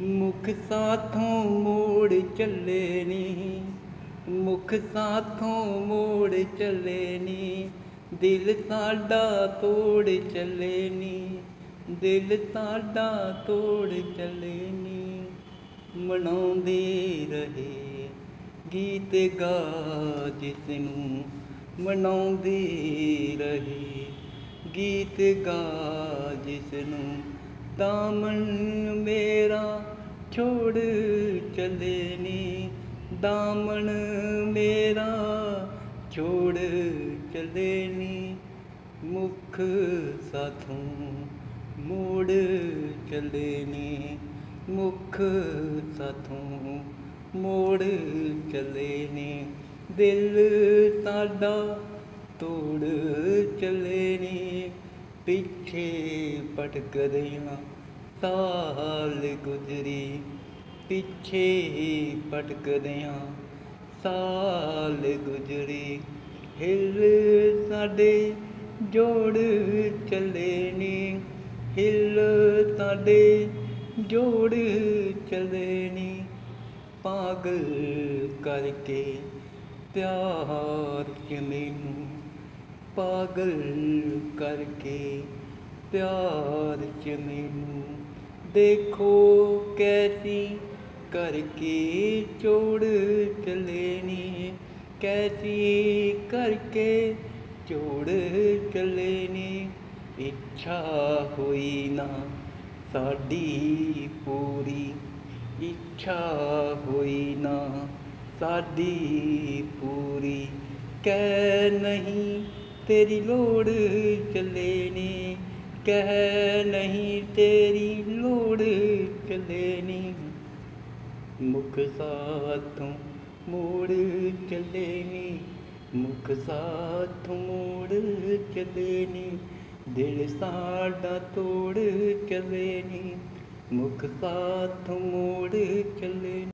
ਮੁਖ ਸਾਥੋਂ ਮੋੜ ਚੱਲੇ ਨੀ, ਮੁਖ ਸਾਥੋਂ ਮੋੜ ਚੱਲੇ ਨੀ, ਦਿਲ ਸਾਡਾ ਤੋੜ ਚੱਲੇ ਨੀ, ਦਿਲ ਸਾਡਾ ਤੋੜ ਚੱਲੇ ਨੀ। ਮਨਾਉਂਦੇ ਰਹੇ ਗੀਤ ਗਾ ਜਿਸ ਨੂੰ ਮਨਾਉਂਦੇ ਰਹੇ, ਗੀਤ ਗਾ ਜਿਸ ਨੂੰ ਦਾਮਨ ਮੇਰਾ ਛੋੜ ਚੱਲੇ ਨੀ। ਦਾਮਨ ਮੇਰਾ ਛੋੜ ਚੱਲੇ ਨੀ। ਮੁਖ ਸਾਥੋਂ ਮੋੜ ਚੱਲੇ ਨੀ। ਮੁਖ ਸਾਥੋਂ ਮੋੜ ਚੱਲੇ ਨੀ। ਦਿਲ ਸਾਡਾ ਤੋੜ ਚੱਲੇ ਨੀ। ਪਿੱਛੇ ਭਟਕਦਿਆਂ ਸਾਲ ਗੁਜ਼ਰੀ, ਪਿੱਛੇ ਭਟਕਦਿਆਂ ਸਾਲ ਗੁਜ਼ਰੀ। ਹਿਲ ਸਾਡੇ ਜੋੜ ਚੱਲੇ ਨੀ, ਹਿਲ ਸਾਡੇ ਜੋੜ ਚੱਲੇ ਨੀ। ਪਾਗਲ ਕਰਕੇ ਪਿਆਰ ਚ ਮੈਨੂੰ, ਪਾਗਲ ਕਰਕੇ ਪਿਆਰ ਚ ਮੈਨੂੰ ਦੇਖੋ ਕੈਸੀ ਕਰਕੇ ਚੋੜ ਚੱਲੇ ਨੀ। ਕੈਸੀ ਕਰਕੇ ਚੋੜ ਚੱਲੇ ਨੀ। ਇੱਛਾ ਹੋਈ ਨਾ ਸਾਡੀ ਪੂਰੀ। ਇੱਛਾ ਹੋਈ ਨਾ ਸਾਡੀ ਪੂਰੀ। ਕਹਿ ਨਹੀਂ ਤੇਰੀ ਲੋੜ ਚੱਲੇ ਨੇ। ਕਹਿ ਨਹੀਂ ਤੇਰੀ ਲੋੜ ਚੱਲੇ ਨੀ ਮੁਖ ਸਾਥੋਂ ਮੋੜ ਚੱਲੇ ਨੀ ਮੁਖ ਸਾਥੋਂ ਮੋੜ ਚੱਲੇ ਨੀ ਦਿਲ ਸਾਡਾ ਤੋੜ ਚੱਲੇ ਨੀ ਮੁਖ ਸਾਥੋਂ ਮੋੜ ਚੱਲੇ